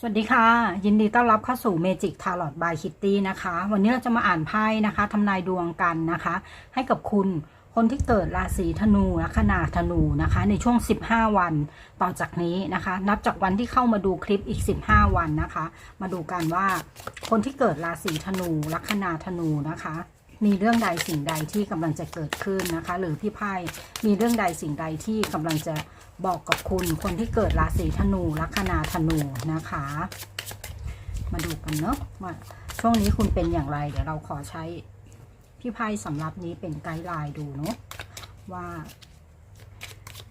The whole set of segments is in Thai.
สวัสดีค่ะ ยินดีต้อนรับเข้าสู่ Magic Tarot by Kitty นะคะ วันนี้เราจะมาอ่านไพ่นะคะทำนายดวงกันนะคะ ให้กับคุณคนที่เกิดราศีธนูลัคนาธนูนะคะ ในช่วง 15 วันต่อจากนี้นะคะ นับจากวันที่เข้ามาดูคลิปอีก 15 วันนะคะ มาดูกันว่า คนที่เกิดราศีธนูลัคนาธนูนะคะมีเรื่องใดสิ่งใดที่กำลังจะเกิดขึ้นนะคะ หรือพี่ไพ่มีเรื่องใดสิ่งใดที่กำลังจะ บอกกับคุณคนที่เกิดราศีธนูลัคนาธนูนะคะ มาดูกันเนาะว่าช่วงนี้คุณเป็นอย่างไร เดี๋ยวเราขอใช้พี่ไพ่สำหรับนี้เป็นไกด์ไลน์ดูเนาะว่า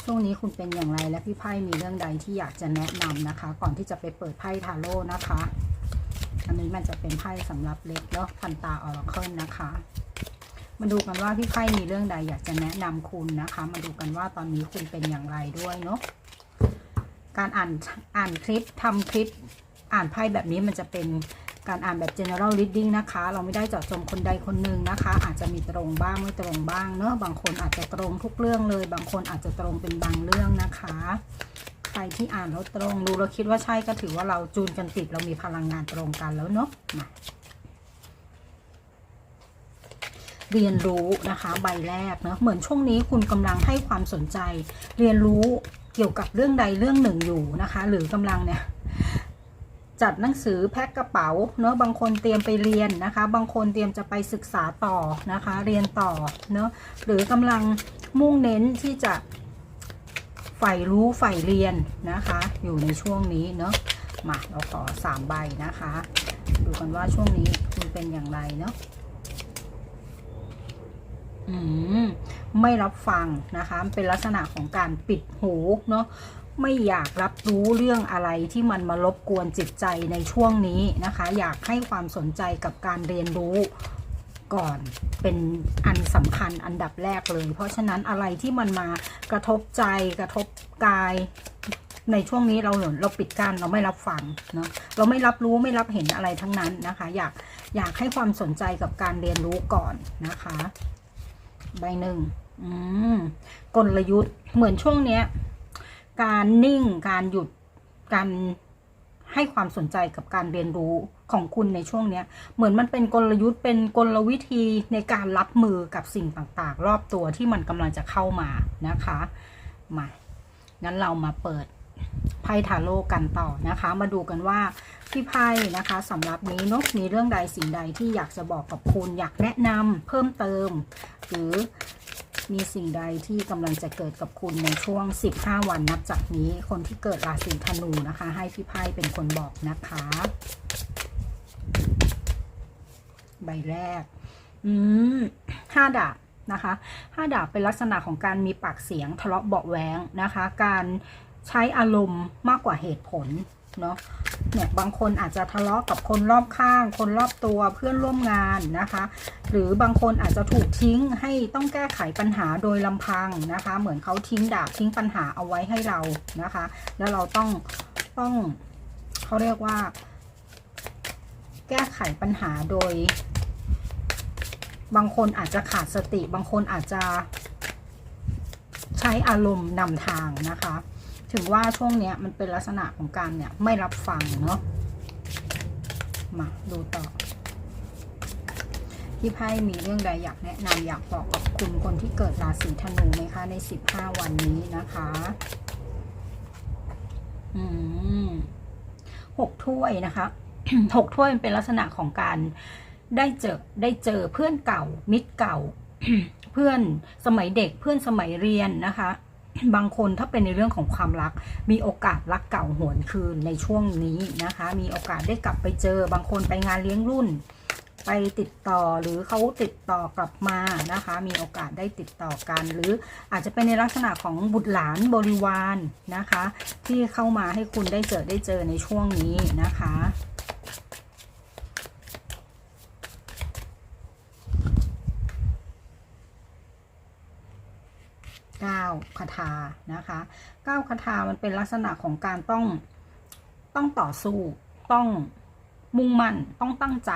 ช่วงนี้คุณเป็นอย่างไรและพี่ไพ่มีเรื่องใดที่อยากจะแนะนำนะคะ ก่อนที่จะไปเปิดไพ่ทาโร่นะคะ อันนี้มันจะเป็นไพ่สำหรับเล็กเนาะพันตาออร์เคิลนะคะ มาดูกันว่าพี่ไพ่มีเรื่องใดอยากจะแนะนำคุณนะคะ มาดูกันว่าตอนนี้คุณเป็นอย่างไรด้วยเนาะการอ่านอ่านคลิปทำคลิปอ่านไพ่แบบนี้มันจะเป็นการอ่านแบบ general reading นะคะ เราไม่ได้เจาะจงคนใดคนหนึ่งนะคะ อาจจะมีตรงบ้างไม่ตรงบ้างเนอะบางคนอาจจะตรงทุกเรื่องเลย บางคนอาจจะตรงเป็นบางเรื่องนะคะ ใครที่อ่านแล้วตรงดูแล้วคิดว่าใช่ก็ถือว่าเราจูนกันติดเรามีพลังงานตรงกันแล้วเนาะมา เรียนรู้นะคะใบแรกเนาะเหมือนช่วงนี้คุณกำลังให้ความสนใจ เรียนรู้เกี่ยวกับเรื่องใดเรื่องหนึ่งอยู่นะคะ หรือกำลังเนี่ยจัดหนังสือแพ็คกระเป๋าเนอะบางคนเตรียมไปเรียนนะคะ บางคนเตรียมจะไปศึกษาต่อนะคะ เรียนต่อเนอะหรือกำลังมุ่งเน้นที่จะใฝ่รู้ใฝ่เรียนนะคะ อยู่ในช่วงนี้เนอะมาเราขอสามใบนะคะ ดูกันว่าช่วงนี้คุณเป็นอย่างไรเนาะ ไม่รับฟังนะคะเป็นลักษณะของการปิดหูเนาะไม่อยากรับรู้เรื่องอะไรที่มันมารบกวนจิตใจในช่วงนี้นะคะ อยากให้ความสนใจกับการเรียนรู้ก่อนเป็นอันสำคัญอันดับแรกเลย เพราะฉะนั้นอะไรที่มันมากระทบใจกระทบกายในช่วงนี้เราเราปิดกั้นเราไม่รับฟังเนาะเราไม่รับรู้ไม่รับเห็นอะไรทั้งนั้นนะคะ อยากอยากให้ความสนใจกับการเรียนรู้ก่อนนะคะ ใบหนึ่งอืมกลยุทธ์เหมือนช่วงเนี้ย การนิ่งการหยุดการให้ความสนใจกับการเรียนรู้ของคุณในช่วงเนี้ย เหมือนมันเป็นกลยุทธ์เป็นกลวิธีในการรับมือกับสิ่งต่างๆ รอบตัวที่มันกำลังจะเข้ามานะคะมางั้นเรามาเปิด ไพ่ทาโร่กันต่อนะคะ มาดูกันว่าพี่ไพ่นะคะสำหรับนี้นกมีเรื่องใดสิ่งใดที่อยากจะบอกกับคุณอยากแนะนำเพิ่มเติม หรือมีสิ่งใดที่กำลังจะเกิดกับคุณในช่วง 15 วันนับจากนี้ คนที่เกิดราศีธนูนะคะ ให้พี่ไพ่เป็นคนบอกนะคะ ใบแรก อืมห้าดาบนะคะห้าดาบเป็นลักษณะของการมีปากเสียงทะเลาะเบาะแว้งนะคะ การ ใช้อารมณ์มากกว่าเหตุผลเนาะเนี่ยบางคนอาจจะทะเลาะกับคนรอบข้าง คนรอบตัวเพื่อนร่วมงานนะคะ หรือบางคนอาจจะถูกทิ้งให้ต้องแก้ไขปัญหาโดยลำพังนะคะ เหมือนเขาทิ้งดาบทิ้งปัญหาเอาไว้ให้เรานะคะ แล้วเราต้องต้องเขาเรียกว่า แก้ไขปัญหาโดย บางคนอาจจะขาดสติ บางคนอาจจะใช้อารมณ์นำทางนะคะ ถึงว่าช่วงเนี้ยมันเป็นลักษณะของการเนี่ยไม่รับฟังเนาะมาดูต่อพี่ไพ่มีเรื่องใดอยากแนะนำอยากบอกกับคุณคนที่เกิดราศีธนูไหมคะ ใน 15 วันนี้นะคะ อืมหกถ้วยนะคะหกถ้วยมันเป็นลักษณะของการได้เจอได้เจอเพื่อนเก่า มิตรเก่า เพื่อนสมัยเด็กเพื่อนสมัยเรียนนะคะ บางคนถ้าเป็นในเรื่องของความรัก มีโอกาสรักเก่าหวนคืนในช่วงนี้นะคะ มีโอกาสได้กลับไปเจอบางคนไปงานเลี้ยงรุ่น ไปติดต่อหรือเขาติดต่อกลับมานะคะ มีโอกาสได้ติดต่อกัน หรืออาจจะเป็นในลักษณะของบุตรหลานบริวารนะคะ ที่เข้ามาให้คุณได้เจอได้เจอในช่วงนี้นะคะ เก้าคาถานะคะเก้าคาถามันเป็นลักษณะของการต้องต้องต่อสู้ต้องมุ่งมั่นต้องตั้งใจ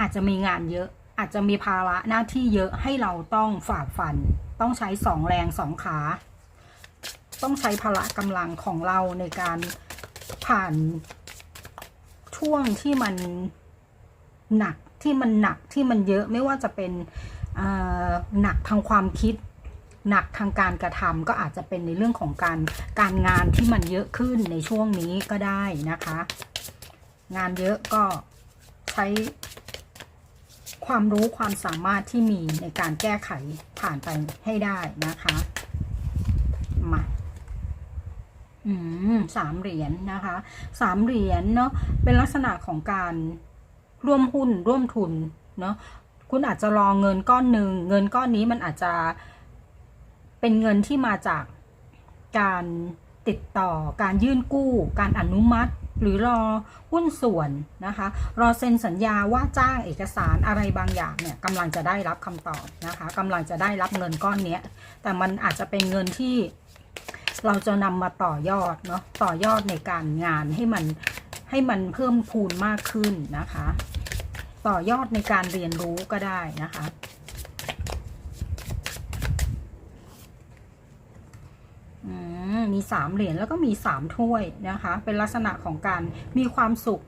อาจจะมีงานเยอะอาจจะมีภาระหน้าที่เยอะให้เราต้องฝ่าฟัน ต้องใช้สองแรงสองขา ต้องใช้พละกำลังของเราในการผ่านช่วงที่มันหนักที่มันหนักที่มันเยอะไม่ว่าจะเป็นหนักทางความคิด หนักทางการกระทำก็อาจจะเป็นในเรื่องของการการงานที่มันเยอะขึ้นในช่วงนี้ก็ได้นะคะ งานเยอะก็ใช้ความรู้ความสามารถที่มีในการแก้ไขผ่านไปให้ได้นะคะมาอืมสามเหรียญนะคะสามเหรียญเนาะเป็นลักษณะของการร่วมหุ้นร่วมทุนเนาะคุณอาจจะรอเงินก้อนหนึ่งเงินก้อนนี้มันอาจจะ เป็นเงินที่มาจากการติดต่อการยื่นกู้ การอนุมัติ หรือรอหุ้นส่วนนะคะ รอเซ็นสัญญาว่าจ้างเอกสารอะไรบางอย่างเนี่ยกำลังจะได้รับคำตอบนะคะกำลังจะได้รับเงินก้อนนี้แต่มันอาจจะเป็นเงินที่เราจะนำมาต่อยอดเนาะต่อยอดในการงานให้มันให้มันเพิ่มพูนมากขึ้นนะคะ ต่อยอดในการเรียนรู้ก็ได้นะคะ อื มีสามเหรียญแล้วก็มีสามถ้วยนะคะ เป็นลักษณะของการมีความสุข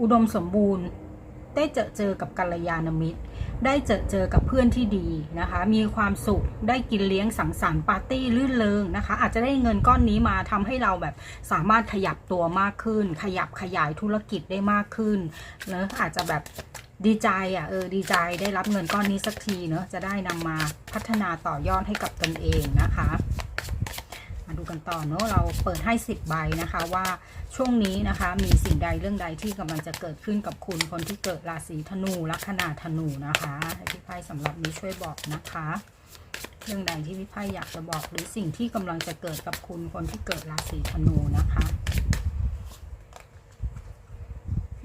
อุดมสมบูรณ์ ได้เจอเจอกับกัลยาณมิตร ได้เจอเจอกับเพื่อนที่ดีนะคะ มีความสุข ได้กินเลี้ยงสังสรรค์ปาร์ตี้ลื่นเริงนะคะ อาจจะได้เงินก้อนนี้มาทำให้เราแบบสามารถขยับตัวมากขึ้น ขยับขยายธุรกิจได้มากขึ้นเนอะอาจจะแบบดีใจอะเออดีใจได้รับเงินก้อนนี้สักทีเนอะจะได้นำมาพัฒนาต่อยอดให้กับตนเองนะคะ กันต่อเนอะเราเปิดให้ 10 ใบนะคะว่าช่วงนี้นะคะมีสิ่งใดเรื่องใดที่กำลังจะเกิดขึ้นกับคุณคนที่เกิดราศีธนูลัคนาธนูนะคะให้พี่ไพ่สำหรับนี้ช่วยบอกนะคะ เรื่องใดที่พี่ไพ่อยากจะบอกหรือสิ่งที่กำลังจะเกิดกับคุณคนที่เกิดราศีธนูนะคะ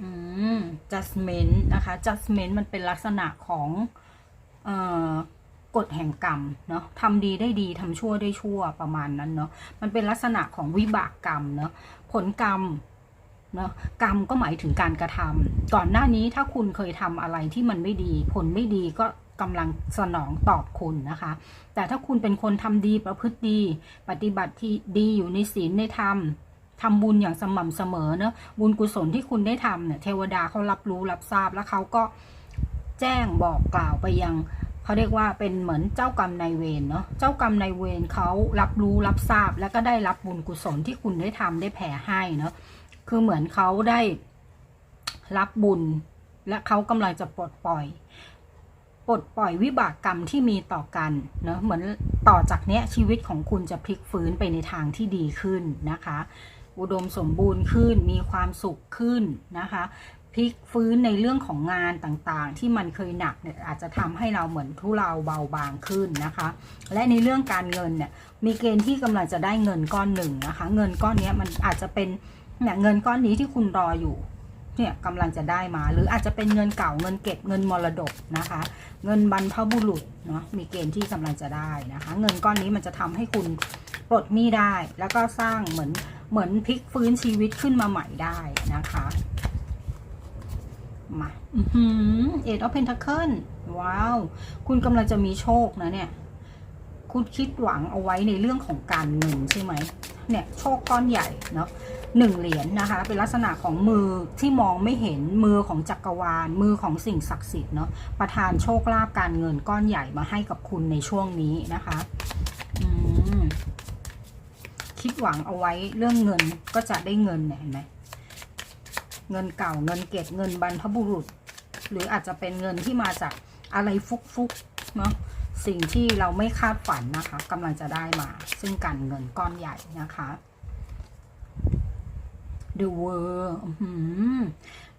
อืม judgment นะคะ judgment มันเป็นลักษณะของ กฎแห่งกรรมเนาะทำดีได้ดีทำชั่วได้ชั่วประมาณนั้นเนาะมันเป็นลักษณะของวิบากกรรมเนาะผลกรรมเนาะกรรมก็หมายถึงการกระทำก่อนหน้านี้ถ้าคุณเคยทำอะไรที่มันไม่ดี ผลไม่ดีก็กำลังสนองตอบคุณนะคะ แต่ถ้าคุณเป็นคนทำดีประพฤติดี ปฏิบัติที่ดีอยู่ในศีลในธรรมทำบุญอย่างสม่ำเสมอเนาะบุญกุศลที่คุณได้ทำเนี่ยเทวดาเขารับรู้รับทราบแล้วเขาก็แจ้งบอกกล่าวไปยัง เขาเรียกว่าเป็นเหมือนเจ้ากรรมนายเวรเนาะเจ้ากรรมนายเวรเขารับรู้รับทราบ แล้วก็ได้รับบุญกุศลที่คุณได้ทำได้แผ่ให้เนาะคือเหมือนเขาได้รับบุญ และเขากำลังจะปลดปล่อยปลดปล่อยวิบากกรรมที่มีต่อกันเนาะเหมือนต่อจากเนี้ยชีวิตของคุณจะพลิกฟื้นไปในทางที่ดีขึ้นนะคะ อุดมสมบูรณ์ขึ้นมีความสุขขึ้นนะคะ พลิกฟื้นในเรื่องของงานต่างๆ ที่มันเคยหนักเนี่ยอาจจะทำให้เราเหมือนทุเลาเบาบางขึ้นนะคะ และในเรื่องการเงินเนี่ยมีเกณฑ์ที่กำลังจะได้เงินก้อนหนึ่งนะคะ เงินก้อนนี้มันอาจจะเป็นเนี่ยเงินก้อนนี้ที่คุณรออยู่เนี่ยกำลังจะได้มา หรืออาจจะเป็นเงินเก่าเงินเก็บเงินมรดกนะคะ เงินบรรพบุรุษเนาะมีเกณฑ์ที่กำลังจะได้นะคะ เงินก้อนนี้มันจะทำให้คุณปลดหนี้ได้ แล้วก็สร้างเหมือนเหมือนพลิกฟื้นชีวิตขึ้นมาใหม่ได้นะคะ มาเอ็ดออฟเพนทัคเคิลว้าว คุณกำลังจะมีโชคนะเนี่ย คุณคิดหวังเอาไว้ในเรื่องของการเงินใช่ไหมเนี่ยโชคก้อนใหญ่เนาะหนึ่งเหรียญนนะคะ เป็นลักษณะของมือที่มองไม่เห็นมือของจักรวาล มือของสิ่งศักดิ์สิทธิ์เนาะประทานโชคลาภการเงินก้อนใหญ่มาให้กับคุณในช่วงนี้นะคะอืมคิดหวังเอาไว้เรื่องเงินก็จะได้เงินเนี่ยเห็นไหม เงินเก่าเงินเก็บเงินบรรพบุรุษ หรืออาจจะเป็นเงินที่มาจากอะไรฟุกๆเนาะสิ่งที่เราไม่คาดฝันนะคะกำลังจะได้มา ซึ่งการเงินก้อนใหญ่นะคะ The World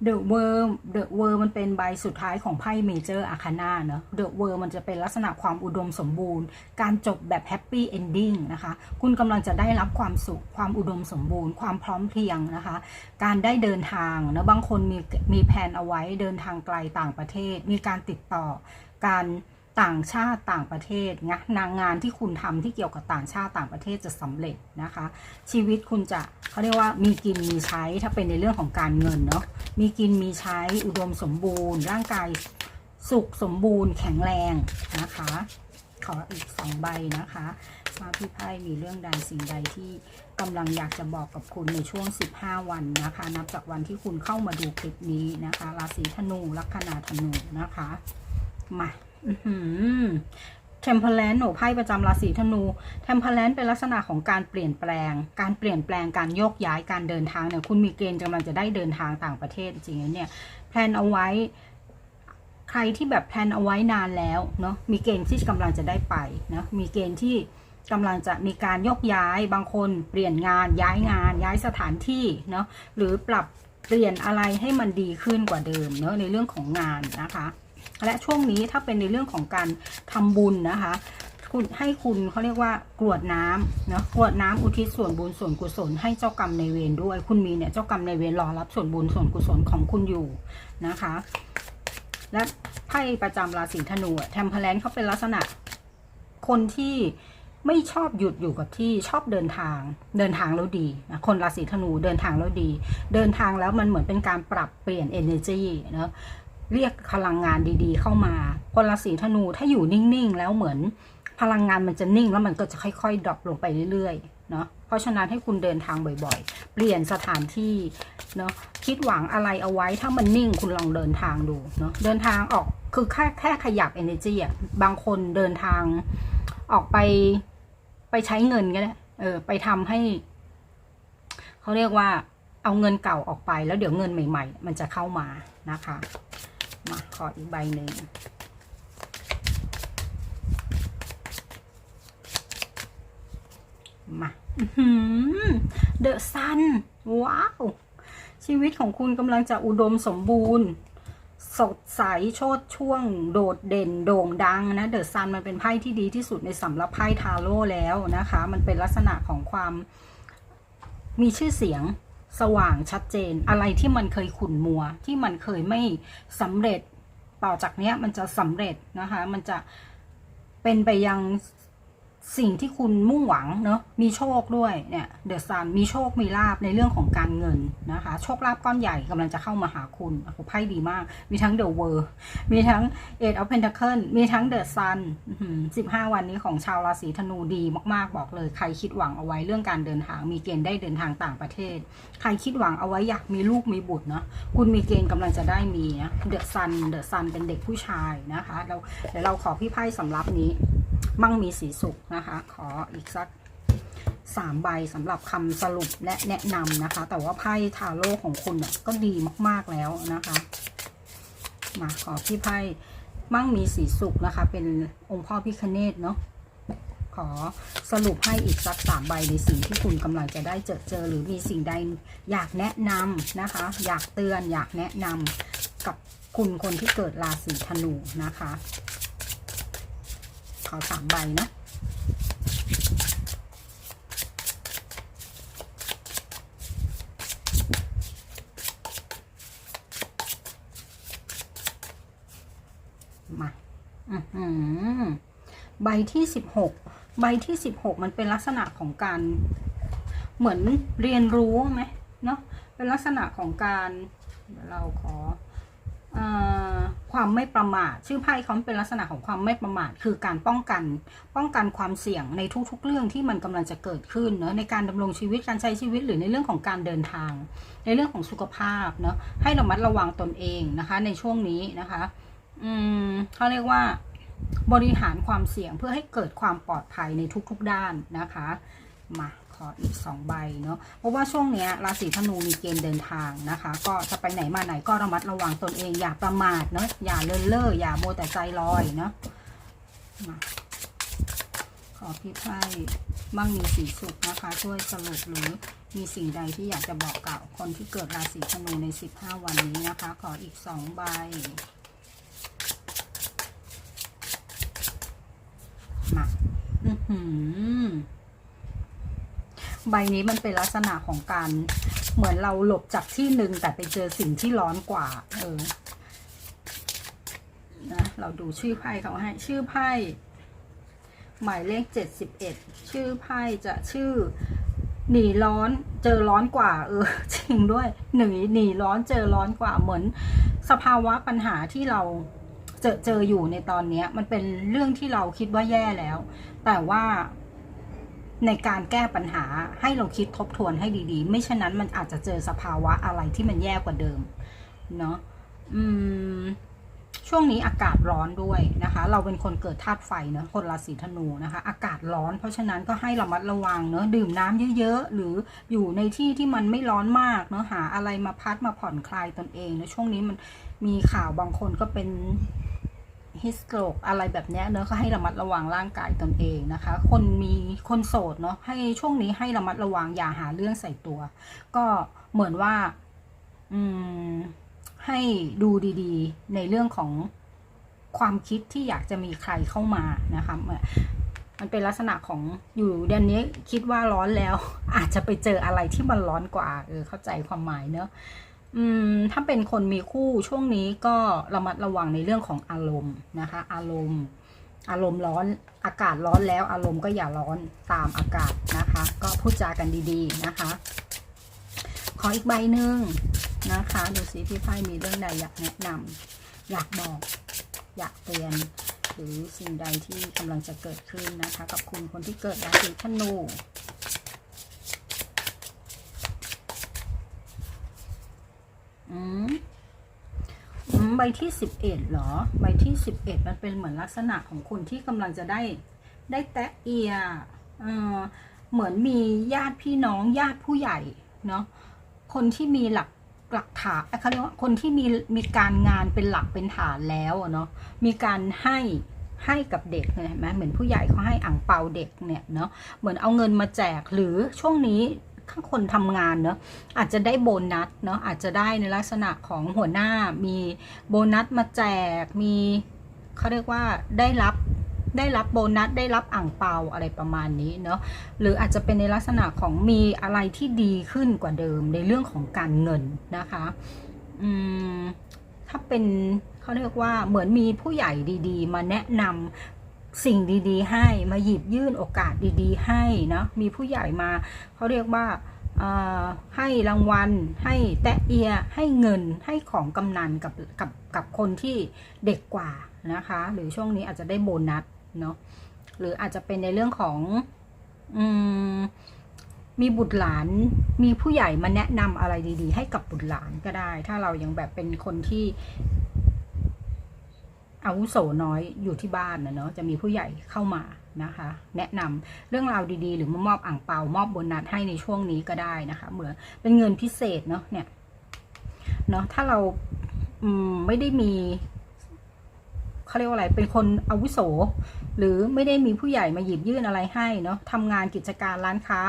เดอหือ The World The w o r d มันเป็นใบสุดท้ายของไพ่เมเจอร์อาคานาเนอะ The World มันจะเป็นลักษณะความอุดมสมบูรณ์ การจบแบบแฮปปี้เอนดิ้งนะคะ คุณกำลังจะได้รับความสุข ความอุดมสมบูรณ์ ความพร้อมเพรียงนะคะ การได้เดินทางนะบางคนมีมีแผนเอาไว้เดินทางไกลต่างประเทศ มีการติดต่อการ ต่างชาติต่างประเทศนะนางงานที่คุณทำที่เกี่ยวกับต่างชาติต่างประเทศจะสำเร็จนะคะ ชีวิตคุณจะเขาเรียกว่ามีกินมีใช้ถ้าเป็นในเรื่องของการเงินเนาะมีกินมีใช้อุดมสมบูรณ์ ร่างกายสุขสมบูรณ์แข็งแรงนะคะ ขออีกสองใบนะคะว่าพี่ไพ่มีเรื่องใดสิ่งใดที่กำลังอยากจะบอกกับคุณในช่วง 15 วันนะคะ นับจากวันที่คุณเข้ามาดูคลิปนี้นะคะ ราศีธนูลัคนาธนูนะคะ มา เทมเพลนหนูไพ่ประจำราศีธนูเทมเพลนเป็นลักษณะของการเปลี่ยนแปลง การเปลี่ยนแปลงการโยกย้ายการเดินทางเนี่ยคุณมีเกณฑ์กำลังจะได้เดินทางต่างประเทศจริงๆเนี่ยแพลนเอาไว้ ใครที่แบบแพลนเอาไว้นานแล้วเนาะมีเกณฑ์ที่กำลังจะได้ไปเนาะมีเกณฑ์ที่กำลังจะมีการยกย้ายบางคนเปลี่ยนงานย้ายงาน ย้ายสถานที่เนาะหรือปรับเปลี่ยนอะไรให้มันดีขึ้นกว่าเดิมเนาะในเรื่องของงานนะคะ และช่วงนี้ถ้าเป็นในเรื่องของการทำบุญนะคะคุณให้คุณเขาเรียกว่ากรวดน้ำเนาะกรวดน้ำอุทิศส่วนบุญส่วนกุศลให้เจ้ากรรมในเวรด้วย คุณมีเนี่ยเจ้ากรรมในเวรรอรับส่วนบุญส่วนกุศลของคุณอยู่นะคะ และไพ่ประจำราศีธนูแทมเพลนเขาเป็นลักษณะคนที่ไม่ชอบหยุดอยู่กับที่ชอบเดินทาง เดินทางแล้วดีนะคนราศีธนูเดินทางแล้วดี เดินทางแล้วมันเหมือนเป็นการปรับเปลี่ยน energy เนาะ เรียกพลังงานดีๆ เข้ามาคนราศีธนูถ้าอยู่นิ่งๆ แล้วเหมือนพลังงานมันจะนิ่งแล้วมันก็จะค่อยๆดรอปลงไปเรื่อยๆเนาะเพราะฉะนั้นให้คุณเดินทางบ่อยๆ เปลี่ยนสถานที่เนาะคิดหวังอะไรเอาไว้ถ้ามันนิ่งคุณลองเดินทางดูเนาะเดินทางออกคือแค่แค่ขยับ energy อะบางคนเดินทางออกไปไปใช้เงินก็ได้เออไปทำให้เขาเรียกว่าเอาเงินเก่าออกไปแล้วเดี๋ยวเงินใหม่ ๆ มันจะเข้ามานะคะ มาขออีกใบหนึ่งมาเดอะซัน ว้าว ชีวิตของคุณกำลังจะอุดมสมบูรณ์ สดใส โชดช่วง โดดเด่น โด่งดังนะเดอะซันมันเป็นไพ่ที่ดีที่สุดในสำหรับไพ่ทาโร่แล้วนะคะ มันเป็นลักษณะของความมีชื่อเสียง สว่างชัดเจน อะไรที่มันเคยขุ่นมัว ที่มันเคยไม่สำเร็จ ต่อจากเนี้ยมันจะสำเร็จนะคะ มันจะเป็นไปยัง สิ่งที่คุณมุ่งหวังเนาะมีโชคด้วยเนี่ยเดอะซันมีโชคมีลาบในเรื่องของการเงินนะคะ โชคลาภก้อนใหญ่กำลังจะเข้ามาหาคุณโอ้ไพ่ดีมาก มีทั้งเดอะเวอร์มีทั้งเอ็ดออฟเพนท c เคิลมีทั้งเดอะซันสิบห้าวันนี้ของชาวราศีธนูดีมากๆบอกเลย ใครคิดหวังเอาไว้เรื่องการเดินทาง มีเกณฑ์ได้เดินทางต่างประเทศ ใครคิดหวังเอาไว้อยากมีลูกมีบุตรเนาะคุณมีเกณฑ์กำลังจะได้มีนะเดอะซันเดอะซันเป็นเด็กผู้ชายนะคะเราเดี๋ยวเราขอพี่ไพ่สำรับนี้ มั่งมีสีสุขนะคะ ขออีกสักสามใบสำหรับคำสรุปและแนะนำนะคะ แต่ว่าไพ่ทาโร่ของคุณเนี่ยก็ดีมากๆแล้วนะคะ มาขอพี่ไพ่มั่งมีสีสุขนะคะ เป็นองค์พ่อพิคเนตเนาะขอสรุปให้อีกสักสามใบในสิ่งที่คุณกำลังจะได้เจอเจอ หรือมีสิ่งใดอยากแนะนำนะคะ อยากเตือนอยากแนะนำกับคุณคนที่เกิดราศีธนูนะคะ ขอสามใบนะมาอือหือใบที่สิบหกใบที่สิบหกมันเป็นลักษณะของการเหมือนเรียนรู้ไหมเนาะเป็นลักษณะของการเราขอ ความไม่ประมาท ชื่อไพ่เขาเป็นลักษณะของความไม่ประมาท คือการป้องกัน ป้องกันความเสี่ยงในทุกๆ เรื่องที่มันกำลังจะเกิดขึ้นเนอะในการดำรงชีวิตการใช้ชีวิตหรือในเรื่องของการเดินทาง ในเรื่องของสุขภาพเนอะให้ระมัดระวังตนเองนะคะ ในช่วงนี้นะคะ อืมเขาเรียกว่าบริหารความเสี่ยงเพื่อให้เกิดความปลอดภัยในทุกๆด้านนะคะมา ขออีกสองใบเนาะเพราะว่าช่วงเนี้ยราศีธนูมีเกณฑ์เดินทางนะคะ ก็จะไปไหนมาไหนก็ระมัดระวังตนเองอย่าประมาทเนาะอย่าเลินเล่ออย่าโมแต่ใจลอยเนาะมาขอพี่ไพ่มั่งมีสีสุขนะคะ ช่วยสรุปหรือมีสิ่งใดที่อยากจะบอกกล่าวคนที่เกิดราศีธนูใน 15 วันนี้นะคะ ขออีกสองใบมาอือหือ ใบนี้มันเป็นลักษณะของการเหมือนเราหลบจากที่หนึ่งแต่ไปเจอสิ่งที่ร้อนกว่า เออนะเราดูชื่อไพ่เขาให้ ชื่อไพ่หมายเลขเจ็ดสิบเอ็ดชื่อไพ่จะชื่อ หนีร้อนเจอร้อนกว่า เออ จริงด้วยหนีหนีร้อนเจอร้อนกว่าเหมือน สภาวะปัญหาที่เราเจอเจออยู่ในตอนเนี้ยมันเป็นเรื่องที่เราคิดว่าแย่แล้ว แต่ว่า ในการแก้ปัญหาให้เราคิดทบทวนให้ดีๆ ไม่เช่นนั้นมันอาจจะเจอสภาวะอะไรที่มันแย่กว่าเดิมเนาะอืมช่วงนี้อากาศร้อนด้วยนะคะ เราเป็นคนเกิดธาตุไฟเนอะคนราศีธนูนะคะ อากาศร้อน เพราะฉะนั้นก็ให้ระมัดระวังเนอะดื่มน้ำเยอะๆ หรืออยู่ในที่ที่มันไม่ร้อนมากเนอะหาอะไรมาพัดมาผ่อนคลายตนเองนะช่วงนี้มันมีข่าวบางคนก็เป็น ฮิสโตรกอะไรแบบนี้เนอะก็ให้ระมัดระวังร่างกายตนเองนะคะ คนมีคนโสดเนาะให้ช่วงนี้ให้ระมัดระวังอย่าหาเรื่องใส่ตัว ก็เหมือนว่า อืม ให้ดูดี ๆ ในเรื่องของความคิดที่อยากจะมีใครเข้ามานะคะเหมือนมันเป็นลักษณะของอยู่เดือนนี้คิดว่าร้อนแล้ว อาจจะไปเจออะไรที่มันร้อนกว่า เออเข้าใจความหมายเนอะ อืมถ้าเป็นคนมีคู่ช่วงนี้ก็ระมัดระวังในเรื่องของอารมณ์นะคะ อารมณ์ อารมณ์ร้อนอากาศร้อนแล้ว อารมณ์ก็อย่าร้อนตามอากาศนะคะ ก็พูดจากันดีๆนะคะ ขออีกใบหนึ่งนะคะ ดูสิพี่ไพ่มีเรื่องใดอยากแนะนำอยากบอกอยากเตือนหรือสิ่งใดที่กำลังจะเกิดขึ้นนะคะ กับคุณคนที่เกิดราศีธนู อืมอืมใบที่สิบเอ็ดเหรอ ใบที่สิบเอ็ดมันเป็นเหมือนลักษณะของคนที่กำลังจะได้ ได้แตะเอียเออเหมือนมีญาติพี่น้องญาติผู้ใหญ่เนาะคนที่มีหลักหลักฐานเอ้เขาเรียกว่าคนที่มีมีการงานเป็นหลักเป็นฐานแล้วเนาะมีการให้ให้กับเด็กเนี่ยเห็นไหมเหมือนผู้ใหญ่เขาให้อ่างเปาเด็กเนี่ยเนาะเหมือนเอาเงินมาแจกหรือช่วงนี้ ถ้าคนทำงานเนาะอาจจะได้โบนัสเนาะอาจจะได้ในลักษณะของหัวหน้ามีโบนัสมาแจกมีเขาเรียกว่าได้รับได้รับโบนัสได้รับอ่างเปาอะไรประมาณนี้เนาะหรืออาจจะเป็นในลักษณะของมีอะไรที่ดีขึ้นกว่าเดิมในเรื่องของการเงินนะคะอืมถ้าเป็นเขาเรียกว่าเหมือนมีผู้ใหญ่ดี ๆ มาแนะนำ สิ่งดีๆ ให้มาหยิบยื่นโอกาสดีๆ ให้เนาะมีผู้ใหญ่มาเขาเรียกว่าให้รางวัล ให้แตะเอีย ให้เงินให้ของกำนันกับกับกับคนที่เด็กกว่านะคะ หรือช่วงนี้อาจจะได้โบนัสเนาะหรืออาจจะเป็นในเรื่องของอืมมีบุตรหลานมีผู้ใหญ่มาแนะนำอะไรดี ๆ ให้กับบุตรหลานก็ได้ ถ้าเรายังแบบเป็นคนที่ อาวุโสน้อยอยู่ที่บ้านนะเนาะจะมีผู้ใหญ่เข้ามานะคะ แนะนำเรื่องราวดีๆ หรือมามอบอ่างเปามอบโบนัสให้ในช่วงนี้ก็ได้นะคะเหมือนเป็นเงินพิเศษเนาะเนี่ยเนาะถ้าเราอืมไม่ได้มีเขาเรียกว่าอะไรเป็นคนอาวุโส หรือไม่ได้มีผู้ใหญ่มาหยิบยื่นอะไรให้เนาะทำงานกิจการร้านค้า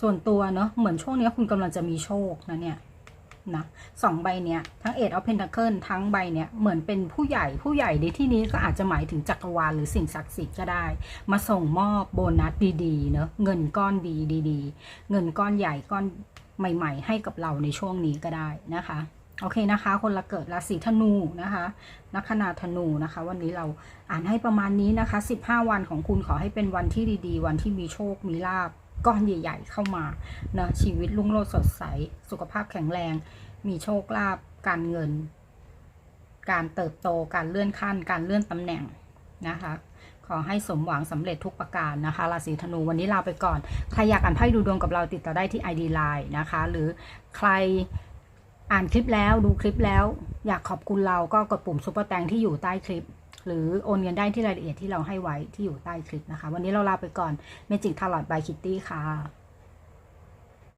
ส่วนตัวเนาะเหมือนช่วงนี้คุณกำลังจะมีโชคนะเนี่ย นะสองใบเนี้ยทั้งเอ็ดออฟเพนท c เคิลทั้งใบเนี้ยเหมือนเป็นผู้ใหญ่ผู้ใหญ่ในที่นี้ก็อาจจะหมายถึงจักรวาลหรือสิ่งศักดิ์สิทธิ์ก็ได้ มาส่งมอบโบนัสดีๆเนอะเงินก้อนดีดีๆ เงินก้อนใหญ่ก้อนใหม่ ๆ ให้กับเราในช่วงนี้ก็ได้นะคะโอเคนะคะ คนละเกิดราศีธนูนะคะลัคนาธนูนะคะ วันนี้เราอ่านให้ประมาณนี้นะคะ 15 วันของคุณขอให้เป็นวันที่ดีๆ วันที่มีโชค มีลาบ ก้อนใหญ่ ๆ เข้ามานะชีวิตรุ่งโรจน์สดใส สุขภาพแข็งแรง มีโชคลาภการเงิน การเติบโตการเลื่อนขั้น การเลื่อนตำแหน่งนะคะ ขอให้สมหวังสำเร็จทุกประการนะคะราศีธนูวันนี้ลาไปก่อน ใครอยากอ่านไพ่ดูดวงกับเราติดต่อได้ที่ ID Line นะคะ หรือใครอ่านคลิปแล้วดูคลิปแล้ว อยากขอบคุณเราก็กดปุ่มซุปเปอร์แตงที่อยู่ใต้คลิป หรือโอนเงินได้ที่รายละเอียดที่เราให้ไว้ที่อยู่ใต้คลิปนะคะ วันนี้เราลาไปก่อนเมจิกทาร์ลอตบายคิตตี้ค่ะ